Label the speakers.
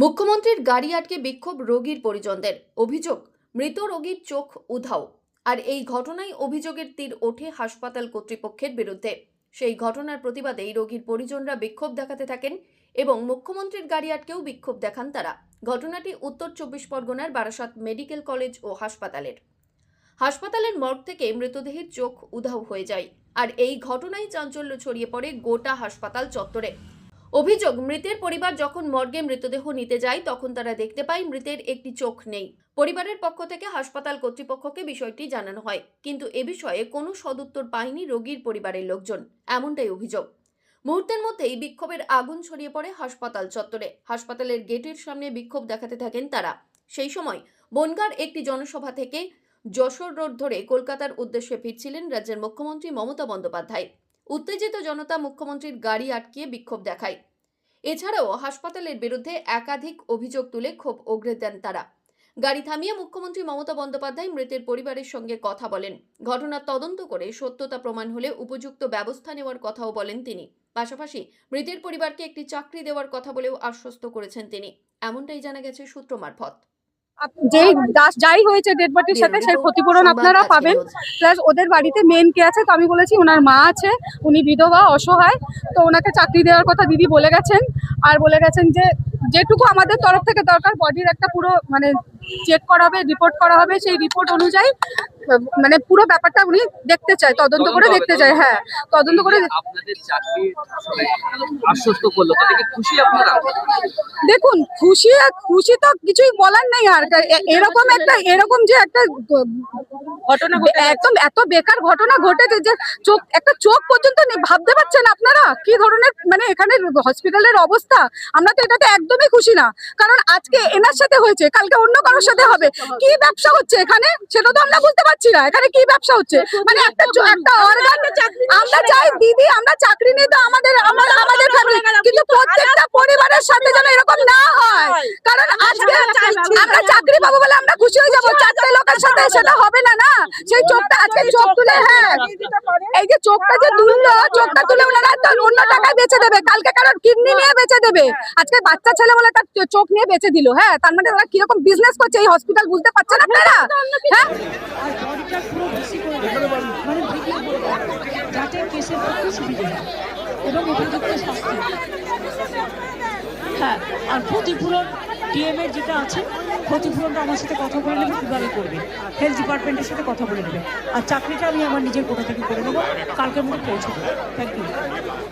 Speaker 1: মুখ্যমন্ত্রীর গাড়ি আটকে বিক্ষোভ রোগীর পরিজনদের। অভিযোগ, মৃত রোগীর চোখ উধাও। আর এই ঘটনায় অভিযোগের তীর ওঠে হাসপাতাল কর্তৃপক্ষের বিরুদ্ধে। সেই ঘটনার প্রতিবাদেই রোগীর পরিজনরা বিক্ষোভ দেখাতে থাকেন এবং মুখ্যমন্ত্রীর গাড়ি আটকেও বিক্ষোভ দেখান তারা। ঘটনাটি উত্তর চব্বিশ পরগনার বারাসাত মেডিকেল কলেজ ও হাসপাতালের। হাসপাতালের মর্গ থেকে মৃতদেহের চোখ উধাও হয়ে যায়। আর এই ঘটনায় চাঞ্চল্য ছড়িয়ে পড়ে গোটা হাসপাতাল চত্বরে। অভিযোগ, মৃতের পরিবার যখন মর্গে মৃতদেহ নিতে যায়, তখন তারা দেখতে পায় মৃতের একটি চোখ নেই। পরিবারের পক্ষ থেকে হাসপাতাল কর্তৃপক্ষকে বিষয়টি জানানো হয়, কিন্তু এ বিষয়ে কোনো সদুত্তর পায়নি রোগীর পরিবারের লোকজন। এমনটাই অভিযোগ। মুহূর্তের মধ্যেই বিক্ষোভের আগুন ছড়িয়ে পড়ে হাসপাতাল চত্বরে। হাসপাতালের গেটের সামনে বিক্ষোভ দেখাতে থাকেন তারা। সেই সময় বনগার একটি জনসভা থেকে যশোর রোড ধরে কলকাতার উদ্দেশ্যে ফিরছিলেন রাজ্যের মুখ্যমন্ত্রী মমতা বন্দ্যোপাধ্যায়। উত্তেজিত জনতা মুখ্যমন্ত্রীর গাড়ি আটকিয়ে বিক্ষোভ দেখায়। এছাড়াও হাসপাতালের বিরুদ্ধে একাধিক অভিযোগ তুলে ক্ষোভ উগরে দেন তারা। গাড়ি থামিয়ে মুখ্যমন্ত্রী মমতা বন্দ্যোপাধ্যায় মৃতের পরিবারের সঙ্গে কথা বলেন। ঘটনার তদন্ত করে সত্যতা প্রমাণ হলে উপযুক্ত ব্যবস্থা নেওয়ার কথাও বলেন তিনি। পাশাপাশি মৃতের পরিবারকে একটি চাকরি দেওয়ার কথা বলেও আশ্বস্ত করেছেন তিনি। এমনটাই জানা গেছে সূত্র মারফত।
Speaker 2: যেই দাস যাই হয়েছে ডেড বডির সাথে সেই ক্ষতিপূরণ আপনারা পাবেন। প্লাস ওদের বাড়িতে মেন কে আছে তো আমি বলেছি ওনার মা আছে উনি বিধবা অসহায়। তো ওনাকে চাকরি দেওয়ার কথা দিদি বলে গেছেন। আর বলে গেছেন যে যেটুকু আমাদের তরফ থেকে দরকার বডির একটা পুরো মানে চেক করা হবে রিপোর্ট করা হবে সেই রিপোর্ট অনুযায়ী মানে পুরো ব্যাপারটা উনি দেখতে চায় তদন্ত করে দেখতে চায় হ্যাঁ তদন্ত করে
Speaker 3: আশ্বস্ত করল খুশি আপনারা?
Speaker 2: দেখুন খুশি খুশি তো কিছুই বলার নেই আর এরকম একটা এরকম যে একটা ঘটনা একদম এত বেকার ঘটনা ঘটেছে যে চোখ একটা চোখ পর্যন্ত ভাবতে পারছেন আপনারা? কি ধরনের মানে এখানে হসপিটালের অবস্থা? আমরা তো এটাতে একদমই খুশি না। কারণ আজকে এনার সাথে হয়েছে কালকে অন্য কারোর সাথে হবে। কি ব্যবসা হচ্ছে এখানে? সেটা তো আমরা বুঝতে পারছি না। এখানে কি ব্যবসা হচ্ছে? মানে একটা একটা অর্গান আমরা চাই দিদি আমরা চাকরি নিয়ে তো আমাদের আমাদের ফ্যামিলি কিন্তু প্রত্যেকটা পরিবারের সাথে যেন এরকম না হয়। কারণ আজকে আমরা চাকরি পাবো বলে আমরা খুশি হয়ে যাব। চারটে লোকের সাথে সেটা হবে না না। সেই চোখটা আজকে চোখ তুলে হ্যাঁ। এই যে চোখটা যে তুললো চোখটা তুলে ওনারা অন্য টাকায় বেচে দেবে। কালকে কারোর কিডনি নিয়ে বেচে দেবে। আজকে বাচ্চা ছেলে বলে তার চোখ নিয়ে বেচে দিল। হ্যাঁ তার মানে ওরা কীরকম বিজনেস করছে এই হসপিটাল বুঝতে পারছেন আপনারা হ্যাঁ
Speaker 4: দেয়। মানে ভিডিও করে দেয়। যাতে কেসের পক্ষে সুবিধা এবং উপযুক্ত শাস্তি হয়। আর ক্ষতিপূরণ ডিএমএর যেটা আছে, ক্ষতিপূরণটা আমার সাথে কথা বলে নেবে, কীভাবে করবে? হেলথ ডিপার্টমেন্টের সাথে কথা বলে নেবে। আর চাকরিটা আমি আমার নিজের কোথা থেকে করে নেব। কালকের মধ্যে পৌঁছাবো থ্যাংক ইউ